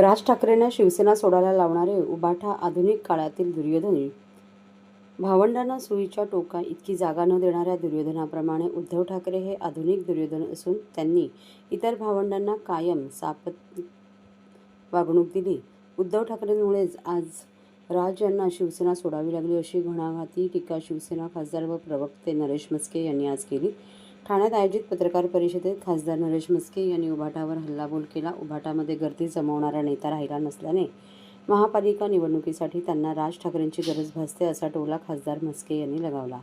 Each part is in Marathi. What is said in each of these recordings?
राज ठाकरेंना शिवसेना सोडायला लावणारे उबाठा आधुनिक काळातील दुर्योधन. भावंडांना सुईच्या टोका इतकी जागा न देणाऱ्या दुर्योधनाप्रमाणे उद्धव ठाकरे हे आधुनिक दुर्योधन असून त्यांनी इतर भावंडांना कायम सापत वागणूक दिली. उद्धव ठाकरेंमुळेच आज राज यांना शिवसेना सोडावी लागली अशी घणाघाती टीका शिवसेना खासदार व प्रवक्ते नरेश मस्के यांनी आज केली. ठाण्यात आयोजित पत्रकार परिषदेत खासदार नरेश मस्के यांनी उभाटावर हल्लाबोल केला. उभाटामध्ये गर्दी जमवणारा नेता राहिला नसल्याने महापालिका निवडणुकीसाठी त्यांना राज ठाकरेंची गरज भासते असा टोला खासदार मस्के यांनी लगावला.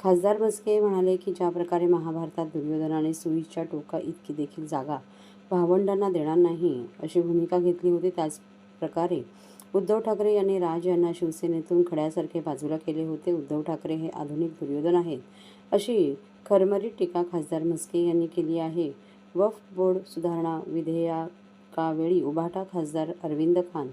खासदार मस्के म्हणाले की ज्या प्रकारे महाभारतात दुर्योधनाने सुईच्या टोका इतकी देखील जागा भावंडांना देणार नाही अशी भूमिका घेतली होती त्याच प्रकारे उद्धव ठाकरे यांनी राज यांना शिवसेनेतून खड्यासारखे बाजूला केले होते. उद्धव ठाकरे हे आधुनिक दुर्योधन आहेत अशी खरमरीत टीका खासदार म्हस्के यांनी केली आहे. वफ बोर्ड सुधारणा विधेयकावेळी उभाटा खासदार अरविंद खान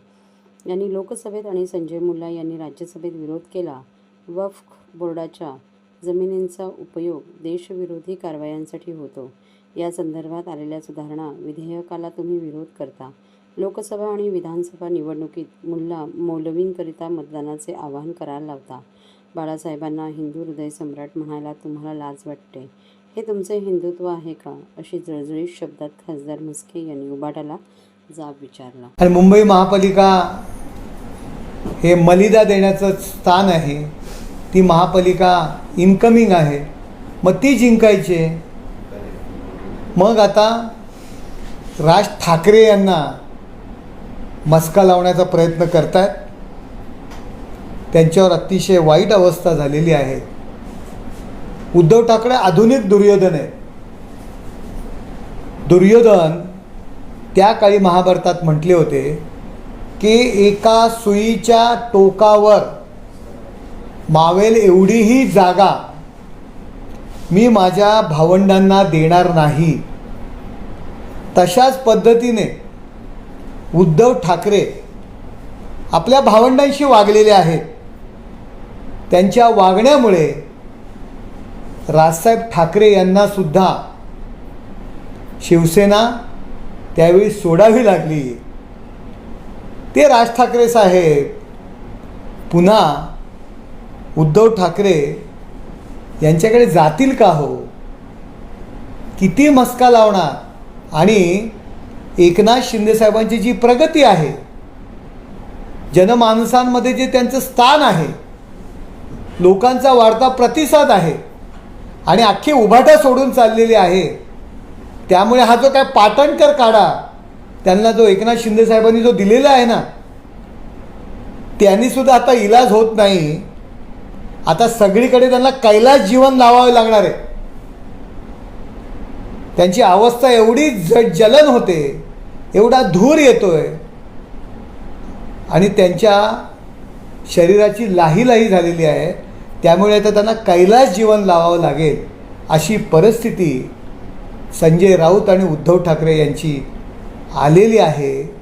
यांनी लोकसभेत आणि संजय मुल्ला यांनी राज्यसभेत विरोध केला. वफ बोर्डाच्या जमिनींचा उपयोग देशविरोधी कारवायांसाठी होतो. या संदर्भात आलेल्या सुधारणा विधेयकाला तुम्ही विरोध करता. लोकसभा आणि विधानसभा निवडणुकीत मुल्ला मौलवींकरिता मतदानाचे आवाहन करायला लावता. बाळासाहेबांना हिंदू हृदय सम्राट म्हणायला तुम्हाला लाज वाटते? हे तुमचे हिंदुत्व आहे का? अशी जळजळीत शब्दात खासदार म्हस्के यांनी उबाटाला जाब विचारला. आणि मुंबई महापालिका हे मलिदा देण्याचं स्थान आहे. ती महापालिका इन्कमिंग आहे. मग ती जिंकायची मग आता राज ठाकरे यांना मस्का लावण्याचा प्रयत्न करतायत. त्यांच्यावर अतिशय वाईट अवस्था झालेली आहे. उद्धव ठाकरे आधुनिक दुर्योधन आहे दुर्योधन त्या काळी महाभारतात म्हटले होते की एका सुईच्या टोकावर मावेल एवढीही जागा मी माझ्या भावंडांना देणार नाही. तशाच पद्धतीने उद्धव ठाकरे आपल्या भावंडांशी वागलेले आहेत. त्यांच्या वागण्यामुळे राजसाहेब ठाकरे यांना सुद्धा शिवसेना त्यावेळी सोडावी लागली. ते राज ठाकरे साहेब पुन्हा उद्धव ठाकरे यांच्याकडे जातील का हो? किती मस्का लावणार? आणि एकनाथ शिंदेसाहेबांची जी प्रगती आहे जनमानसांमध्ये जे त्यांचं स्थान आहे लोकांचा वाढता प्रतिसाद आहे आणि अख्खी उभाटा सोडून चाललेली आहे त्यामुळे हा जो काय पाटणकर काढा त्यांना जो एकनाथ शिंदे साहेबांनी जो दिलेला आहे ना त्यांनी सुद्धा आता इलाज होत नाही. आता सगळीकडे त्यांना कैलास जीवन लावावे लागणार आहे. त्यांची अवस्था एवढी ज जलन होते एवढा धूर येतोय. आणि त्यांच्या शरीराची लाही लाही झालेली आहे. त्यामुळे आता त्यांना कैलास जीवन लावावं लागेल अशी परिस्थिती संजय राऊत आणि उद्धव ठाकरे यांची आलेली आहे.